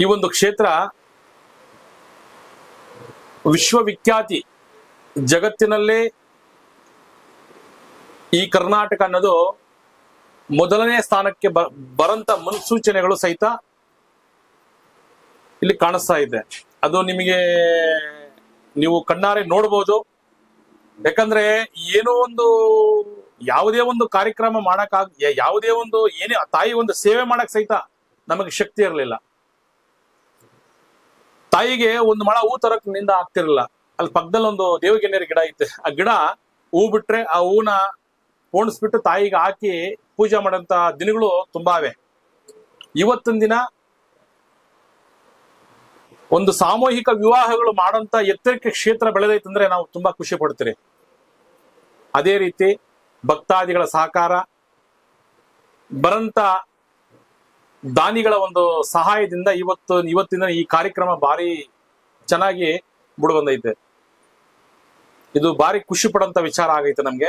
ಈ ಒಂದು ಕ್ಷೇತ್ರ ವಿಶ್ವವಿಖ್ಯಾತಿ ಜಗತ್ತಿನಲ್ಲೇ ಈ ಕರ್ನಾಟಕ ಅನ್ನೋದು ಮೊದಲನೇ ಸ್ಥಾನಕ್ಕೆ ಬರಂತ ಮುನ್ಸೂಚನೆಗಳು ಸಹಿತ ಇಲ್ಲಿ ಕಾಣಿಸ್ತಾ ಇದೆ. ಅದು ನಿಮಗೆ ನೀವು ಕಣ್ಣಾರೆ ನೋಡ್ಬೋದು. ಯಾಕಂದ್ರೆ ಏನೋ ಒಂದು ಯಾವುದೇ ಒಂದು ಕಾರ್ಯಕ್ರಮ ಮಾಡಕ್ಕಾಗ ಯಾವುದೇ ಒಂದು ಏನೇ ತಾಯಿ ಒಂದು ಸೇವೆ ಮಾಡಕ್ ಸಹಿತ ನಮಗೆ ಶಕ್ತಿ ಇರಲಿಲ್ಲ. ತಾಯಿಗೆ ಒಂದು ಮಳ ಹೂ ತರಕ್ನಿಂದ ಆಗ್ತಿರ್ಲಿಲ್ಲ ಅಲ್ಲಿ ಪಕ್ಕದಲ್ಲಿ ಒಂದು ದೇವಗೆನ್ನೇರಿ ಗಿಡ ಐತೆ. ಆ ಗಿಡ ಹೂ ಬಿಟ್ರೆ ಆ ಹೂನ ಪೋಣಿಸ್ಬಿಟ್ಟು ತಾಯಿಗೆ ಹಾಕಿ ಪೂಜೆ ಮಾಡಂತ ದಿನಗಳು ತುಂಬಾವೆ ಇವತ್ತಿನ ದಿನ ಒಂದು ಸಾಮೂಹಿಕ ವಿವಾಹಗಳು ಮಾಡಂತ ಎತ್ತರಕ್ಕೆ ಕ್ಷೇತ್ರ ಬೆಳೆದೈತಂದ್ರೆ ನಾವು ತುಂಬಾ ಖುಷಿ ಪಡ್ತೀರಿ. ಅದೇ ರೀತಿ ಭಕ್ತಾದಿಗಳ ಸಹಕಾರ, ಬರಂತ ದಾನಿಗಳ ಒಂದು ಸಹಾಯದಿಂದ ಇವತ್ತು ಇವತ್ತಿನ ಈ ಕಾರ್ಯಕ್ರಮ ಭಾರಿ ಚೆನ್ನಾಗಿ ಬುಡ ಬಂದೈತೆ ಇದು ಭಾರಿ ಖುಷಿ ಪಡಂತ ವಿಚಾರ ಆಗೈತೆ ನಮ್ಗೆ.